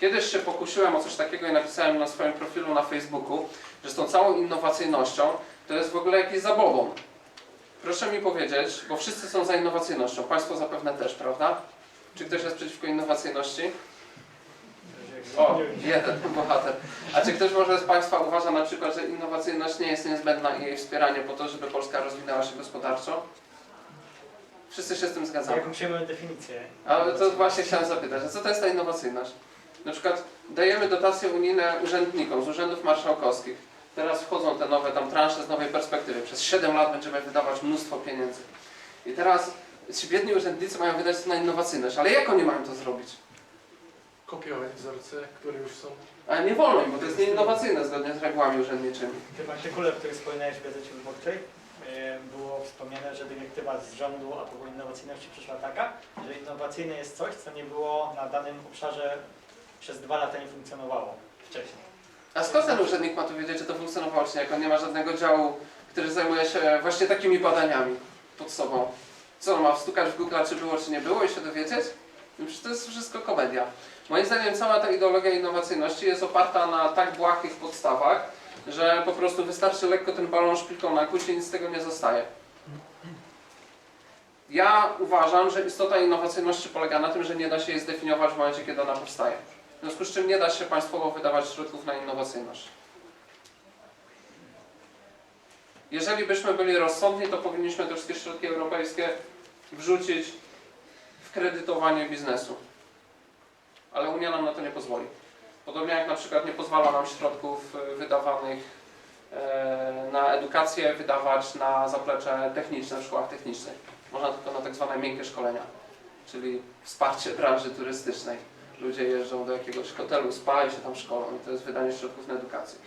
Kiedyś się pokusiłem o coś takiego i napisałem na swoim profilu na Facebooku, że z tą całą innowacyjnością to jest w ogóle jakiś zabobon. Proszę mi powiedzieć, bo wszyscy są za innowacyjnością, Państwo zapewne też, prawda? Czy ktoś jest przeciwko innowacyjności? O, jeden bohater. A czy ktoś może z Państwa uważa na przykład, że innowacyjność nie jest niezbędna i jej wspieranie po to, żeby Polska rozwinęła się gospodarczo? Wszyscy się z tym zgadzamy. Jaką przyjmujemy definicję? Ale to właśnie chciałem zapytać, a co to jest ta innowacyjność? Na przykład dajemy dotacje unijne urzędnikom z urzędów marszałkowskich. Teraz wchodzą te nowe tam transze z nowej perspektywy. Przez 7 lat będziemy wydawać mnóstwo pieniędzy. I teraz ci biedni urzędnicy mają wydać to na innowacyjność, ale jak oni mają to zrobić? kopiować wzorce, które już są. Ale nie wolno im, bo to jest nieinnowacyjne zgodnie z regułami urzędniczymi. W tym artykule, który wspominałeś w Gazecie Wyborczej, e, było wspomniane, że dyrektywa z rządu a propos innowacyjności przyszła taka, że innowacyjne jest coś, co nie było na danym obszarze przez dwa lata nie funkcjonowało wcześniej. A skąd ten urzędnik ma tu wiedzieć, że to funkcjonowało, czy nie? Jak on nie ma żadnego działu, który zajmuje się właśnie takimi badaniami pod sobą. Co on ma wstukać w Google, czy było, czy nie było i się dowiedzieć? No przecież to jest wszystko komedia. Moim zdaniem cała ta ideologia innowacyjności jest oparta na tak błahych podstawach, że po prostu wystarczy lekko ten balon szpilką nakłuć i nic z tego nie zostaje. Ja uważam, że istota innowacyjności polega na tym, że nie da się jej zdefiniować w momencie, kiedy ona powstaje. W związku z czym nie da się państwowo wydawać środków na innowacyjność. Jeżeli byśmy byli rozsądni, to powinniśmy te wszystkie środki europejskie wrzucić w kredytowanie biznesu. Ale Unia nam na to nie pozwoli. Podobnie jak na przykład nie pozwala nam środków y, wydawanych e, na edukację wydawać na zaplecze techniczne w szkołach technicznych. Można tylko na tak zwane miękkie szkolenia, czyli wsparcie branży turystycznej. Ludzie jeżdżą do jakiegoś hotelu, spa i się tam szkolą i to jest wydanie środków na edukację.